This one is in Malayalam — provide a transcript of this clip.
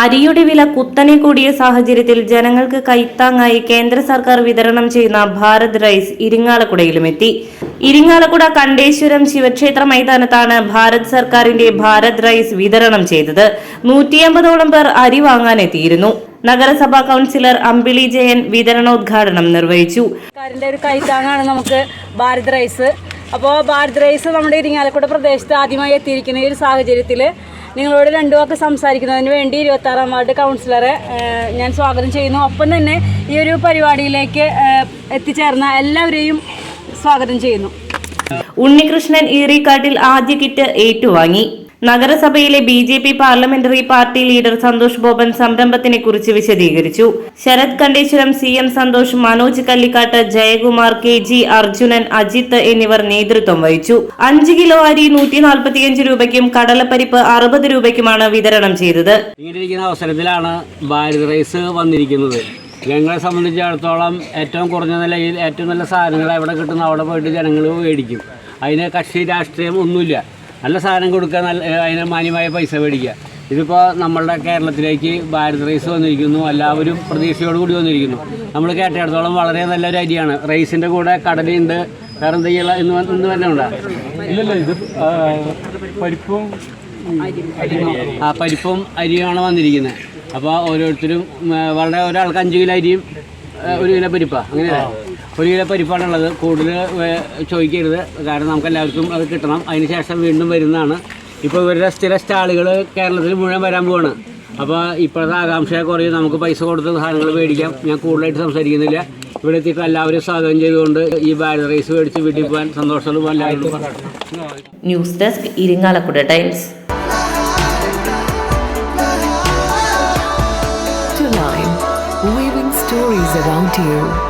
അരിയുടെ വില കുത്തനെ കൂടിയ സാഹചര്യത്തിൽ ജനങ്ങൾക്ക് കൈത്താങ്ങായി കേന്ദ്ര സർക്കാർ വിതരണം ചെയ്യുന്ന ഭാരത് റൈസ് ഇരിങ്ങാലക്കുടയിലും എത്തി. ഇരിങ്ങാലക്കുട കണ്ടേശ്വരം ശിവക്ഷേത്ര മൈതാനത്താണ് ഭാരത് സർക്കാരിന്റെ ഭാരത് റൈസ് വിതരണം ചെയ്തത്. നൂറ്റിയമ്പതോളം പേർ അരി വാങ്ങാനെത്തിയിരുന്നു നഗരസഭാ കൗൺസിലർ അമ്പിളി ജയൻ വിതരണോദ്ഘാടനം നിർവഹിച്ചു. ഒരു കൈത്താങ്ങാണ് നമുക്ക് ഭാരത് റൈസ്. അപ്പോൾ ഭാരത് റൈസ് നമ്മുടെ ഇരിങ്ങാലക്കുട പ്രദേശത്ത് ആദ്യമായി എത്തിയിരിക്കുന്ന ഒരു സാഹചര്യത്തിൽ നിങ്ങളോട് രണ്ടു വാക്ക് സംസാരിക്കുന്നതിന് വേണ്ടി ഇരുപത്താറാം വാർഡ് കൗൺസിലറെ ഞാൻ സ്വാഗതം ചെയ്യുന്നു. ഒപ്പം തന്നെ ഈ ഒരു പരിപാടിയിലേക്ക് എത്തിച്ചേർന്ന എല്ലാവരെയും സ്വാഗതം ചെയ്യുന്നു. ഉണ്ണികൃഷ്ണൻ ഈറിക്കാട്ടിൽ ആദ്യ കിറ്റ് ഏറ്റുവാങ്ങി. നഗരസഭയിലെ B J P parliamentary party leader Santhosh Boban സംരംഭത്തിനെ കുറിച്ച് വിശദീകരിച്ചു. Sarath Kandeswaram C M Santhosh Manoj Kallikkattu Jayakumar K G Arjunan Ajith എന്നിവർ നേതൃത്വം വഹിച്ചു. അഞ്ച് കിലോ അരി നൂറ്റി നാൽപ്പത്തിയഞ്ച് രൂപയ്ക്കും കടലപ്പരിപ്പ് അറുപത് രൂപയ്ക്കുമാണ് വിതരണം ചെയ്തത്. അവസരത്തിലാണ് വന്നിരിക്കുന്നത്. ഞങ്ങളെ സംബന്ധിച്ചിടത്തോളം ഏറ്റവും കുറഞ്ഞ നിലയിൽ ഏറ്റവും നല്ല സാധനങ്ങൾ എവിടെ കിട്ടുന്ന അവിടെ പോയിട്ട് ജനങ്ങൾ മേടിക്കും. അതിന് കക്ഷി രാഷ്ട്രീയം ഒന്നുമില്ല. നല്ല സാധനം കൊടുക്കുക നല്ല അതിന് മാന്യമായ പൈസ മേടിക്കുക. ഇതിപ്പോൾ നമ്മളുടെ കേരളത്തിലേക്ക് ഭാരത് റൈസ് വന്നിരിക്കുന്നു എല്ലാവരും പ്രതീക്ഷയോടുകൂടി വന്നിരിക്കുന്നു. നമ്മൾ കേട്ടിടത്തോളം വളരെ നല്ലൊരു അരിയാണ് റൈസിന്റെ കൂടെ കടലയുണ്ട് വേറെ എന്തെങ്കിലും ഇന്ന് ഇന്ന് തന്നെ ഉണ്ടോ ഇല്ലല്ല ഇത് പരിപ്പും ആ പരിപ്പും അരിയുമാണ് വന്നിരിക്കുന്നത്. അപ്പോൾ ഓരോരുത്തരും വളരെ ഒരാൾക്ക് അഞ്ച് കിലോ അരിയും ഒരു കിലോ പരിപ്പാണ് അങ്ങനെയല്ല? ഒരു കിലോ പരിപ്പാണുള്ളത് കൂടുതൽ ചോദിക്കരുത്. കാരണം നമുക്ക് എല്ലാവർക്കും അത് കിട്ടണം. അതിന് ശേഷം വീണ്ടും വരുന്നതാണ്. ഇപ്പോൾ ഇവരുടെ സ്ഥിര സ്റ്റാളുകൾ കേരളത്തിൽ മുഴുവൻ വരാൻ പോവാണ്. അപ്പോൾ ഇപ്പോഴത്തെ ആകാംക്ഷയെ കുറയും നമുക്ക് പൈസ കൊടുത്ത് സാധനങ്ങൾ മേടിക്കാം. ഞാൻ കൂടുതലായിട്ട് സംസാരിക്കുന്നില്ല. ഇവിടെ എത്തിയിട്ട് എല്ലാവരും സ്വാഗതം ചെയ്തുകൊണ്ട് ഈ ബാഡ് റൈസ് മേടിച്ച് വീട്ടിൽ പോകാൻ സന്തോഷമുള്ള എല്ലാവരും news desk Irinjalakuda times stories around you.